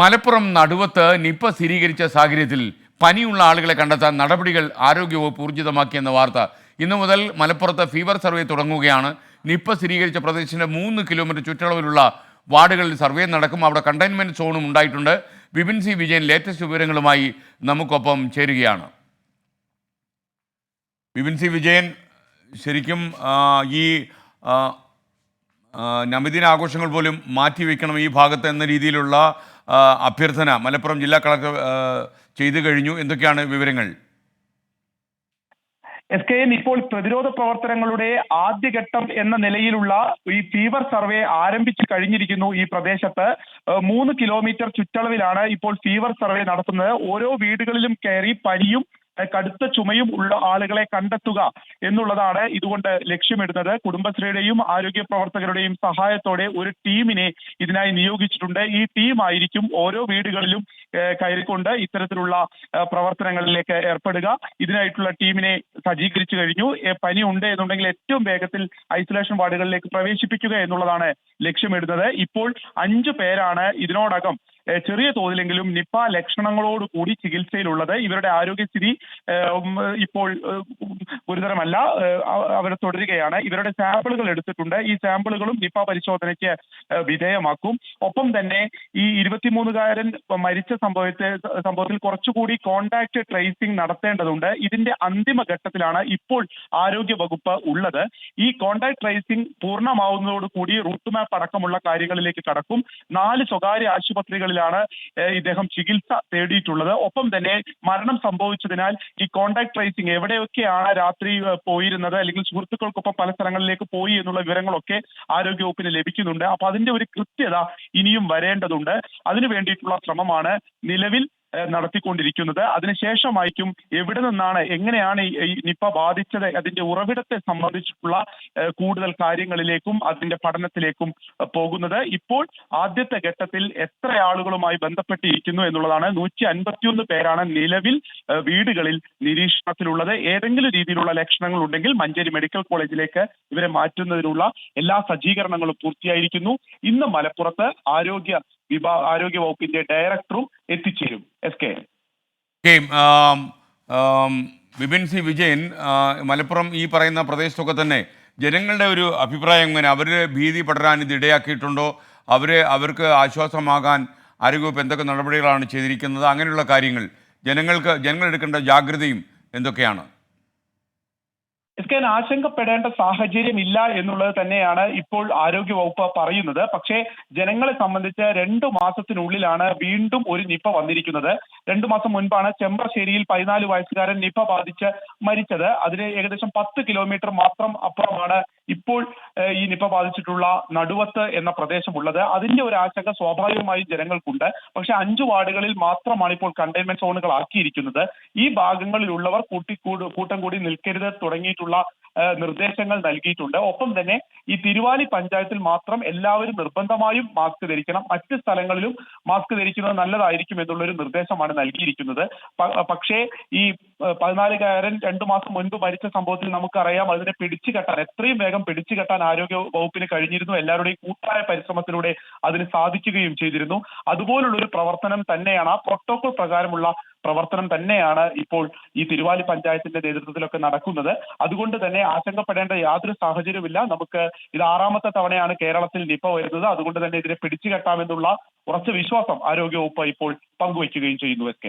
മലപ്പുറം നടുവത്ത് Nipah സ്ഥിരീകരിച്ച സാഹചര്യത്തിൽ പനിയുള്ള ആളുകളെ കണ്ടെത്താൻ നടപടികൾ ആരോഗ്യവകുപ്പ് ഊർജിതമാക്കിയെന്ന വാർത്ത. ഇന്നു മുതൽ മലപ്പുറത്ത് ഫീവർ സർവേ തുടങ്ങുകയാണ്. നിപ്പ സ്ഥിരീകരിച്ച പ്രദേശത്തിന്റെ മൂന്ന് കിലോമീറ്റർ ചുറ്റളവിലുള്ള വാർഡുകളിൽ സർവേ നടക്കും. അവിടെ കണ്ടെയ്ൻമെന്റ് സോണും ഉണ്ടായിട്ടുണ്ട്. ബിപിൻ സി വിജയൻ ലേറ്റസ്റ്റ് വിവരങ്ങളുമായി നമുക്കൊപ്പം ചേരുകയാണ്. ബിപിൻ സി വിജയൻ ശരിക്കും ഈ നമിദിന ആഘോഷങ്ങൾ പോലും മാറ്റിവെക്കണം ഈ ഭാഗത്ത് എന്ന രീതിയിലുള്ള അഭ്യർത്ഥന മലപ്പുറം ജില്ലാ കളക്ടർ ചെയ്തു കഴിഞ്ഞു. എന്തൊക്കെയാണ് വിവരങ്ങൾ? എസ് കെ എൻ ഇപ്പോൾ പ്രതിരോധ പ്രവർത്തനങ്ങളുടെ ആദ്യഘട്ടം എന്ന നിലയിലുള്ള ഈ ഫീവർ സർവേ ആരംഭിച്ചു കഴിഞ്ഞിരിക്കുന്നു ഈ പ്രദേശത്ത്. മൂന്ന് കിലോമീറ്റർ ചുറ്റളവിലാണ് ഇപ്പോൾ ഫീവർ സർവേ നടത്തുന്നത്. ഓരോ വീടുകളിലും കയറി പനിയും കടുത്ത ചുമയും ഉള്ള ആളുകളെ കണ്ടെത്തുക എന്നുള്ളതാണ് ഇതുകൊണ്ട് ലക്ഷ്യമിടുന്നത്. കുടുംബശ്രീയുടെയും ആരോഗ്യ പ്രവർത്തകരുടെയും സഹായത്തോടെ ഒരു ടീമിനെ ഇതിനായി നിയോഗിച്ചിട്ടുണ്ട്. ഈ ടീം ആയിരിക്കും ഓരോ വീടുകളിലും കയറിക്കൊണ്ട് ഇത്തരത്തിലുള്ള പ്രവർത്തനങ്ങളിലേക്ക് ഏർപ്പെടുക. ഇതിനായിട്ടുള്ള ടീമിനെ സജ്ജീകരിച്ചു കഴിഞ്ഞു. പനി ഉണ്ട് എന്നുണ്ടെങ്കിൽ ഏറ്റവും വേഗത്തിൽ ഐസൊലേഷൻ വാർഡുകളിലേക്ക് പ്രവേശിപ്പിക്കുക എന്നുള്ളതാണ് ലക്ഷ്യമിടുന്നത്. ഇപ്പോൾ അഞ്ചു പേരാണ് ഇതിനോടകം ചെറിയ തോതിലെങ്കിലും നിപ്പ ലക്ഷണങ്ങളോട് കൂടി ചികിത്സയിലുള്ളത് ഇവരുടെ ആരോഗ്യസ്ഥിതി ഇപ്പോൾ ഗുരുതരമല്ല. അവർ തുടരുകയാണ്. ഇവരുടെ സാമ്പിളുകൾ എടുത്തിട്ടുണ്ട്. ഈ സാമ്പിളുകളും നിപ്പ പരിശോധനയ്ക്ക് വിധേയമാക്കും. ഒപ്പം തന്നെ ഈ ഇരുപത്തിമൂന്നുകാരൻ മരിച്ച സംഭവത്തെ സംഭവത്തിൽ കുറച്ചുകൂടി കോണ്ടാക്ട് ട്രേസിംഗ് നടത്തേണ്ടതുണ്ട്. ഇതിന്റെ അന്തിമ ഘട്ടത്തിലാണ് ഇപ്പോൾ ആരോഗ്യ വകുപ്പ് ഉള്ളത്. ഈ കോണ്ടാക്ട് ട്രേസിംഗ് പൂർണമാവുന്നതോടുകൂടി റൂട്ട് മാപ്പ് അടക്കമുള്ള കാര്യങ്ങളിലേക്ക് കടക്കും. നാല് സ്വകാര്യ ആശുപത്രികളിലാണ് ഏഹ് ഇദ്ദേഹം ചികിത്സ തേടിയിട്ടുള്ളത്. ഒപ്പം തന്നെ മരണം സംഭവിച്ചതിനാൽ ഈ കോണ്ടാക്ട് ട്രേസിംഗ് എവിടെയൊക്കെയാണ് രാത്രി പോയിരുന്നത് അല്ലെങ്കിൽ സുഹൃത്തുക്കൾക്കൊപ്പം പല സ്ഥലങ്ങളിലേക്ക് പോയി എന്നുള്ള വിവരങ്ങളൊക്കെ ആരോഗ്യവകുപ്പിന് ലഭിക്കുന്നുണ്ട്. അപ്പൊ അതിന്റെ ഒരു കൃത്യത ഇനിയും വരേണ്ടതുണ്ട്. അതിനു വേണ്ടിയിട്ടുള്ള ശ്രമമാണ് നിലവിൽ നടത്തിക്കൊണ്ടിരിക്കുന്നത്. അതിനുശേഷമായിരിക്കും എവിടെ നിന്നാണ് എങ്ങനെയാണ് ഈ- നിപ്പ ബാധിച്ചത് അതിന്റെ ഉറവിടത്തെ സംബന്ധിച്ചിട്ടുള്ള കൂടുതൽ കാര്യങ്ങളിലേക്കും അതിന്റെ പഠനത്തിലേക്കും പോകുന്നത്. ഇപ്പോൾ ആദ്യത്തെ ഘട്ടത്തിൽ എത്ര ആളുകളുമായി ബന്ധപ്പെട്ടിരിക്കുന്നു എന്നുള്ളതാണ്. നൂറ്റി അൻപത്തിയൊന്ന് പേരാണ് നിലവിൽ വീടുകളിൽ നിരീക്ഷണത്തിലുള്ളത്. ഏതെങ്കിലും രീതിയിലുള്ള ലക്ഷണങ്ങൾ ഉണ്ടെങ്കിൽ മഞ്ചേരി മെഡിക്കൽ കോളേജിലേക്ക് ഇവരെ മാറ്റുന്നതിനുള്ള എല്ലാ സജ്ജീകരണങ്ങളും പൂർത്തിയായിരിക്കുന്നു. ഇന്ന് മലപ്പുറത്ത് ആരോഗ്യ വിഭാ ആരോഗ്യ വകുപ്പിന്റെ ഡയറക്ടറും എത്തിച്ചേരും. S K. Bipin C Vijayan Malappuram ഈ പറയുന്ന പ്രദേശത്തൊക്കെ തന്നെ ജനങ്ങളുടെ ഒരു അഭിപ്രായം എങ്ങനെ അവർ ഭീതി പടരാൻ ഇത് ഇടയാക്കിയിട്ടുണ്ടോ? അവർ അവർക്ക് ആശ്വാസമാകാൻ ആരോഗ്യവകുപ്പ് എന്തൊക്കെ നടപടികളാണ് ചെയ്തിരിക്കുന്നത്? അങ്ങനെയുള്ള കാര്യങ്ങൾ ജനങ്ങൾക്ക് ജനങ്ങൾ എടുക്കേണ്ട ജാഗ്രതയും എന്തൊക്കെയാണ്? എസ് കെ ആശങ്കപ്പെടേണ്ട സാഹചര്യം ഇല്ല എന്നുള്ളത് തന്നെയാണ് ഇപ്പോൾ ആരോഗ്യ വകുപ്പ് പറയുന്നത്. പക്ഷേ ജനങ്ങളെ സംബന്ധിച്ച് രണ്ടു മാസത്തിനുള്ളിലാണ് വീണ്ടും ഒരു നിപ്പ വന്നിരിക്കുന്നത്. രണ്ടു മാസം മുൻപാണ് ചെമ്പശ്ശേരിയിൽ പതിനാല് വയസ്സുകാരൻ നിപ്പ ബാധിച്ച് മരിച്ചത്. അതിന് ഏകദേശം പത്ത് കിലോമീറ്റർ മാത്രം അപ്പുറമാണ് നിപ്പ ബാധിച്ചിട്ടുള്ള നടുവത്ത് എന്ന പ്രദേശമുള്ളത്. അതിന്റെ ഒരു ആശങ്ക സ്വാഭാവികമായും ജനങ്ങൾക്കുണ്ട്. പക്ഷെ അഞ്ചു വാർഡുകളിൽ മാത്രമാണ് ഇപ്പോൾ കണ്ടെയ്ൻമെന്റ് സോണുകൾ ആക്കിയിരിക്കുന്നത് ഈ ഭാഗങ്ങളിലുള്ളവർ കൂട്ടി കൂട്- കൂട്ടം കൂടി നിൽക്കരുത് തുടങ്ങിയിട്ടുള്ള നിർദ്ദേശങ്ങൾ നൽകിയിട്ടുണ്ട്. ഒപ്പം തന്നെ ഈ തിരുവാലി പഞ്ചായത്തിൽ മാത്രം എല്ലാവരും നിർബന്ധമായും മാസ്ക് ധരിക്കണം. മറ്റ് സ്ഥലങ്ങളിലും മാസ്ക് ധരിക്കുന്നത് നല്ലതായിരിക്കും എന്നുള്ളൊരു നിർദ്ദേശമാണ് നൽകിയിരിക്കുന്നത്. പക്ഷേ ഈ പതിനാലുകാരൻ രണ്ടു മാസം മുൻപ് മരിച്ച സംഭവത്തിൽ നമുക്കറിയാം. അതിനെ പിടിച്ചു കെട്ടാൻ എത്രയും വേഗം പിടിച്ചു കെട്ടാൻ ആരോഗ്യ വകുപ്പിന് കഴിഞ്ഞിരുന്നു. എല്ലാവരുടെയും കൂട്ടായ പരിശ്രമത്തിലൂടെ അതിന് സാധിക്കുകയും ചെയ്തിരുന്നു. അതുപോലുള്ള ഒരു പ്രവർത്തനം തന്നെയാണ് ആ പ്രോട്ടോകോൾ പ്രകാരമുള്ള പ്രവർത്തനം തന്നെയാണ് ഇപ്പോൾ ഈ തിരുവാലി പഞ്ചായത്തിന്റെ നേതൃത്വത്തിലൊക്കെ നടക്കുന്നത്. അതുകൊണ്ട് തന്നെ ആശങ്കപ്പെടേണ്ട യാതൊരു സാഹചര്യവുമില്ല. നമുക്ക് ഇത് ആറാമത്തെ തവണയാണ് കേരളത്തിൽ നിപ്പ വരുന്നത്. അതുകൊണ്ട് തന്നെ ഇതിനെ പിടിച്ചു കെട്ടാമെന്നുള്ള ഉറച്ച വിശ്വാസം ആരോഗ്യവകുപ്പ് ഇപ്പോൾ പങ്കുവയ്ക്കുകയും ചെയ്യുന്നു എസ്